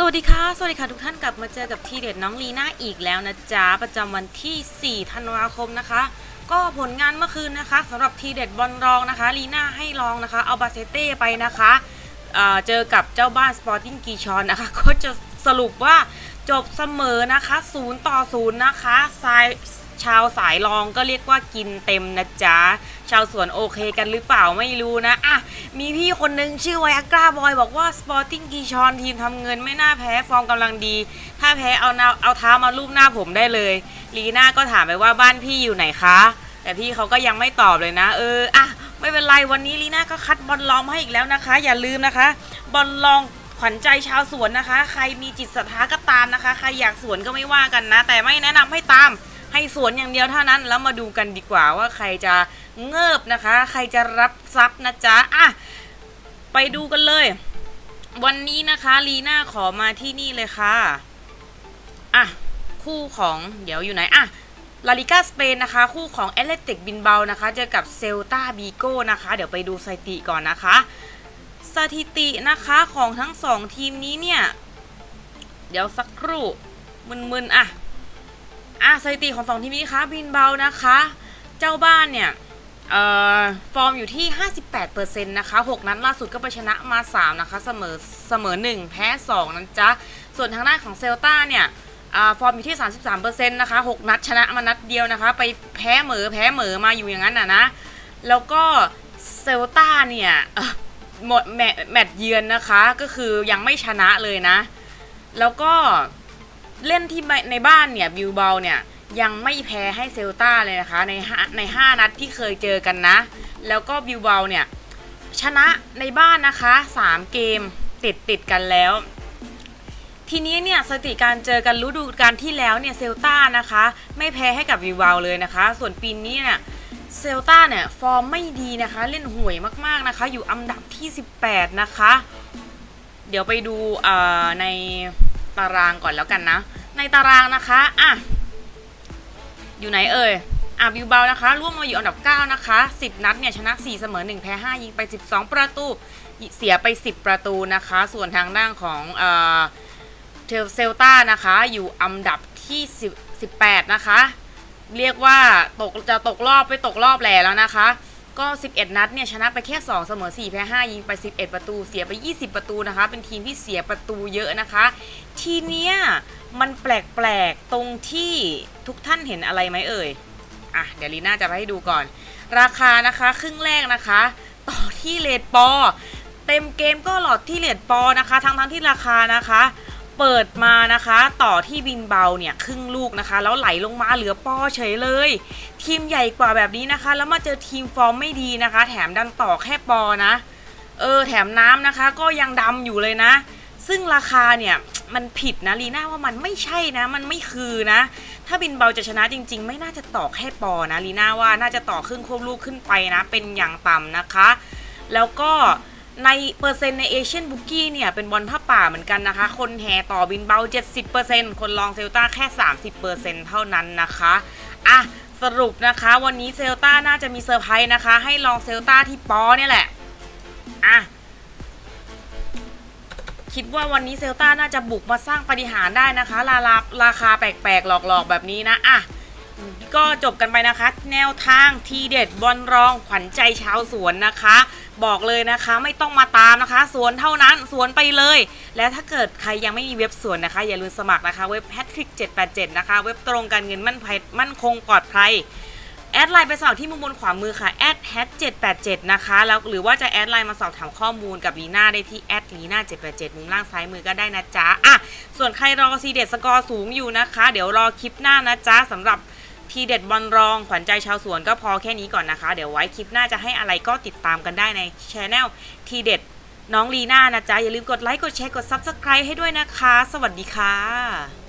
สวัสดีค่ะ สวัสดีค่ะทุกท่านกลับมาเจอกับทีเด็ดน้องลีน่าอีกแล้วนะจ๊ะ ประจำวันที่ 4 ธันวาคมนะคะ ก็ผลงานเมื่อคืนนะคะสำหรับทีเด็ดบอลรองนะคะลีน่าให้ลองนะคะเอาบาเซเต้ไปนะคะเเจอกับเจ้าบ้านสปอร์ติ้งกีชอนนะคะ ก็จะสรุปว่าจบเสมอนะคะ0ต่อ0นะคะสาย ชาวสายรองก็เรียกว่ากินเต็มนะจ๊ะ ชาวสวนโอเคกันหรือเปล่าไม่รู้นะ อะ มีพี่คนนึงชื่อไวอากราบอยบอกว่า Sporting g ีชอนทีมทำเงินไม่น่าแพ้ฟอร์มกำลังดี ถ้าแพ้เอานาเอาเท้ามาลูบหน้าผมได้เลย ลีน่าก็ถามไปว่าบ้านพี่อยู่ไหนคะ แต่พี่เขาก็ยังไม่ตอบเลยนะ เออ อะ ไม่เป็นไรวันนี้ลีน่าก็คัดบอลลองมาให้อีกแล้วนะคะ อย่าลืมนะคะ บอลลองขวัญใจชาวสวนนะคะ ใครมีจิตศรัทธาก็ตามนะคะ ใครอยากสวนก็ไม่ว่ากันนะ แต่ไม่แนะนำให้ตาม ให้สวนอย่างเดียวเท่านั้น แล้วมาดูกันดีกว่าว่าใครจะเงิบนะคะ ใครจะรับทรัพย์นะจ๊ะอะไปดูกันเลย วันนี้นะคะลีน่าขอมาที่นี่เลยค่ะอะคู่ของเดี๋ยวอยู่ไหนอะลาลิกาสเปนนะคะ คู่ของแอตเลติกบินเบานะคะ เจอกับเซลตาบีโก้นะคะ เดี๋ยวไปดูสถิติก่อนนะคะ สถิตินะคะของทั้งสองทีมนี้เนี่ย เดี๋ยวสักครู่มึนๆอะ อะสถิติของสองทีมนี้คะบินเบานะคะ เจ้าบ้านเนี่ยเอ่อฟอร์มอยู่ที่ 58%นะคะ6นัดล่าสุดก็ไปชนะมา 3 นะคะ เสมอเสมอ 1 แพ้ 2นะจ๊ะ ส่วนทางด้านของเซลตาเนี่ยอฟอร์มอยู่ที่ 33%นะคะ6นัดชนะมานัดเดียวนะคะ ไปแพ้เหมอแพ้เหมอมาอยู่อย่างนั้นน่ะนะ แล้วก็เซลตาเนี่ยหมดแมแมตช์เยือนนะคะ ก็คือยังไม่ชนะเลยนะ แล้วก็ เล่นที่ในบ้านเนี่ยบิวเบาเนี่ยยังไม่แพ้ให้เซลตาเลยนะคะในห้าใน 5 นัดที่เคยเจอกันนะ แล้วก็บิวเบาเนี่ยชนะในบ้านนะคะ 3 เกมติดติดกันแล้ว ทีนี้เนี่ยสถิติการเจอกันฤดูกาลที่แล้วเนี่ยเซลตานะคะ ไม่แพ้ให้กับวิวเบลเลยนะคะ ส่วนปีนี้เนี่ยเซลตาเนี่ยฟอร์มไม่ดีนะคะ เล่นห่วยมากๆนะคะ อยู่อันดับที่ 18 นะคะ เดี๋ยวไปดูในตารางก่อนแล้วกันนะ ในตารางนะคะอะอยู่ไหนเอ่ยอะบิวเบลนะคะร่วมมาอยู่อันดับ 9 นะคะ 10 นัดเนี่ยชนะ 4 เสมอ 1 แพ้ 5 ยิงไป 12 ประตู เสียไป 10 ประตูนะคะ ส่วนทางด้านของเอ่อเทลเซลตานะคะ อยู่อันดับที่ 10 18 นะคะ เรียกว่าตกจะตกรอบไปตกรอบแหล่แล้วนะคะ ก็ 11 นัดเนี่ยชนะไปแค่ 2 เสมอ 4 แพ้ 5 ยิงไป 11 ประตู เสียไป 20 ประตูนะคะ เป็นทีมที่เสียประตูเยอะนะคะ ทีเนี้ย มันแปลกๆ ตรงที่ทุกท่านเห็นอะไรไหมเอ่ย อะ เดี๋ยวลีน่าจะไปให้ดูก่อน ราคานะคะครึ่งแรกนะคะ ต่อที่เลดปอ เต็มเกมก็หลอดที่เลดปอนะคะ ทั้งทั้งๆที่ราคานะคะ เปิดมานะคะต่อที่บินเบาเนี่ยครึ่งลูกนะคะ แล้วไหลลงมาเหลือปอเฉยเลย ทีมใหญ่กว่าแบบนี้นะคะ แล้วมาเจอทีมฟอร์มไม่ดีนะคะ แถมดันต่อแค่ปอนะ เออแถมน้ำนะคะก็ยังดำอยู่เลยนะ ซึ่งราคาเนี่ย มันผิดนะลีน่าว่ามันไม่ใช่นะ มันไม่คือนะ ถ้าบินเบาจะชนะจริง ๆ ไม่น่าจะต่อแค่ปอนะลีน่าว่าน่าจะต่อครึ่งควบลูกขึ้นไปนะ เป็นอย่างต่ำนะคะ แล้วก็ในเปอร์เซ็นต์ในเอเชียนบุกี้เนี่ยเป็นบอลผ้าป่าเหมือนกันนะคะ คนแห่ต่อบินเบา 70%คนลองเซลตาแค่ 30%เท่านั้นนะคะอะสรุปนะคะ วันนี้เซลตาน่าจะมีเซอร์ไพรส์นะคะ ให้ลองเซลตาที่ปอเนี่ยแหละ คิดว่าวันนี้เซลตาน่าจะบุกมาสร้างปาฏิหารย์ได้นะคะราลาราคาแปลกๆ หลอกๆ แบบนี้นะอะก็จบกันไปนะคะ แนวทางทีเด็ดบอลรองขวัญใจชาวสวนนะคะ บอกเลยนะคะไม่ต้องมาตามนะคะ สวนเท่านั้นสวนไปเลย และถ้าเกิดใครยังไม่มีเว็บสวนนะคะ อย่าลืมสมัครนะคะ เว็บ h a t r i c k 787 นะคะ เว็บตรงการเงินมั่นมั่นคงปลอดภัย แอดไลน์ไปสอบที่มุมบนขวามือค่ะแอดแฮท787นะคะแล้วหรือว่าจะแอดไลน์มาสอบถามข้อมูลกับลีน่าได้ที่แอดลีน่า787มุมล่างซ้ายมือก็ได้นะจ๊ะอะส่วนใครรอซีเด็ดสกอร์สูงอยู่นะคะ เดี๋ยวรอคลิปหน้านะจ๊ะสำหรับทีเด็ดบอลรองขวัญใจชาวสวนก็พอแค่นี้ก่อนนะคะ เดี๋ยวไว้คลิปหน้าจะให้อะไรก็ติดตามกันได้ในช anel ทีเด็ดน้องลีน่านะจ๊ะอย่าลืมกดไลค์กดแชร์กด Subscribe ให้ด้วยนะคะ สวัสดีค่ะ